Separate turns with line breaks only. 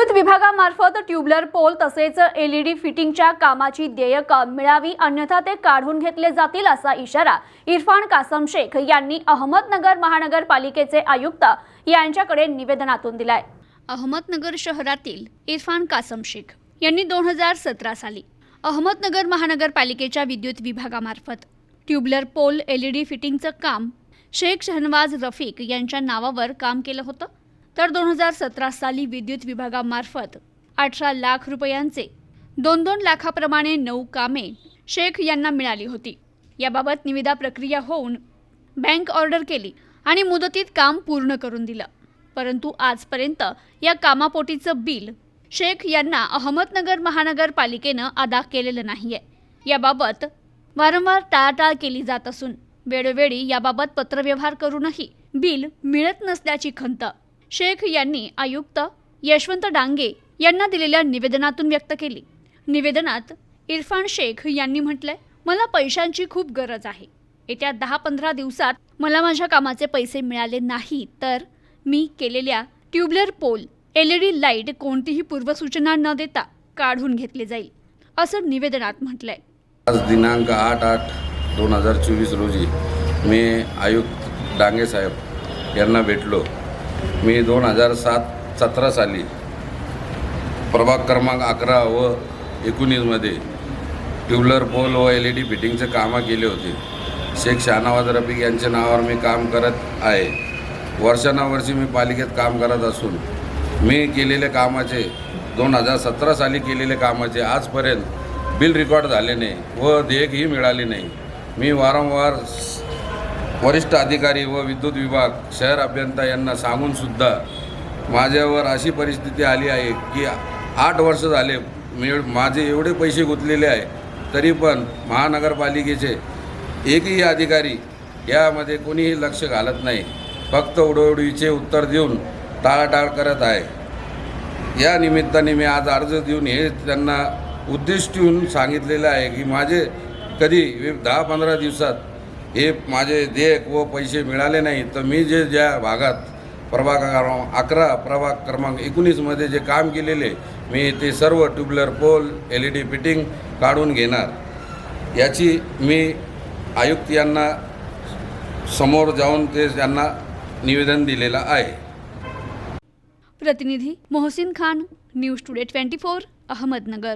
विद्युत विभागामार्फत tubular pole तसेच एलईडी फिटिंगच्या कामाची देयकं मिळावी अन्यथा ते काढून घेतले जातील असा इशारा इरफान कासम शेख यांनी अहमदनगर महानगरपालिकेचे आयुक्त यांच्याकडे निवेदनातून दिलाय. अहमदनगर शहरातील इरफान कासम शेख यांनी दोन हजार सतरा साली अहमदनगर महानगरपालिकेच्या विद्युत विभागामार्फत ट्यूबलर पोल एलईडी फिटिंगचं काम शेख शहनवाज रफिक यांच्या नावावर काम केलं होतं. तर दोन हजार सतरा साली विद्युत विभागामार्फत अठरा लाख रुपयांचे दोन दोन लाखाप्रमाणे नऊ कामे शेख यांना मिळाली होती. याबाबत निविदा प्रक्रिया होऊन बँक ऑर्डर केली आणि मुदतीत काम पूर्ण करून दिलं. परंतु आजपर्यंत या कामापोटीचं बिल शेख यांना अहमदनगर महानगरपालिकेनं अदा केलेलं नाहीये. याबाबत वारंवार टाळाटाळ केली जात असून वेळोवेळी याबाबत पत्रव्यवहार करूनही बिल मिळत नसल्याची खंत शेख यांनी आयुक्त यशवंत डांगे यांना दिलेल्या निवेदनातून व्यक्त केली. निवेदनात इरफान शेख यांनी म्हटलंय मला पैशांची खूप गरज आहे. येत्या दहा पंधरा दिवसात मला माझ्या कामाचे पैसे मिळाले नाही तर मी केलेल्या tubular pole L E D light कोणतीही पूर्वसूचना न देता काढून घेतले जाईल असं निवेदनात म्हटलंय.
आज दिनांक आठ आठ दोन हजार चोवीस रोजी मी आयुक्त डांगे साहेब यांना भेटलो. मी दोन हजार सात सतरा साली प्रभाग क्रमांक अकरा व एकोणीसमध्ये ट्यूबलर पोल व एल ई डी फिटिंगचे कामं केले होते. शेख शहानवाज रफिक यांच्या नावावर मी काम करत आहे. वर्षानुवर्षी मी पालिकेत काम करत असून मी केलेले कामाचे दोन हजार सतरा साली केलेले कामाचे आजपर्यंत बिल रेकॉर्ड झाले नाही व देयकही मिळाली नाही. मी वारंवार वरिष्ठ अधिकारी व विद्युत विभाग शहर अभियंता यांना सांगूनसुद्धा माझ्यावर अशी परिस्थिती आली आहे की आठ वर्ष झाले मी माझे एवढे पैसे गुंतलेले आहे तरी पण महानगरपालिकेचे एकही अधिकारी यामध्ये कोणीही लक्ष घालत नाही. फक्त उडवडीचे उत्तर देऊन टाळाटाळ करत आहे. या निमित्ताने मी आज अर्ज देऊन हे त्यांना उद्दिष्ट येऊन सांगितलेलं आहे की माझे कधी दहा पंधरा दिवसात हे माझे देयक व पैसे मिळाले नाही तर मी जे ज्या भागात प्रभाग अकरा प्रभाग क्रमांक एकोणीसमध्ये जे काम केलेले मी ते सर्व tubular pole L E D fitting काढून घेणार. याची मी आयुक्त यांना समोर जाऊन ते त्यांना निवेदन दिलेलं आहे.
प्रतिनिधी Mohsin Khan news today twenty four Ahmednagar.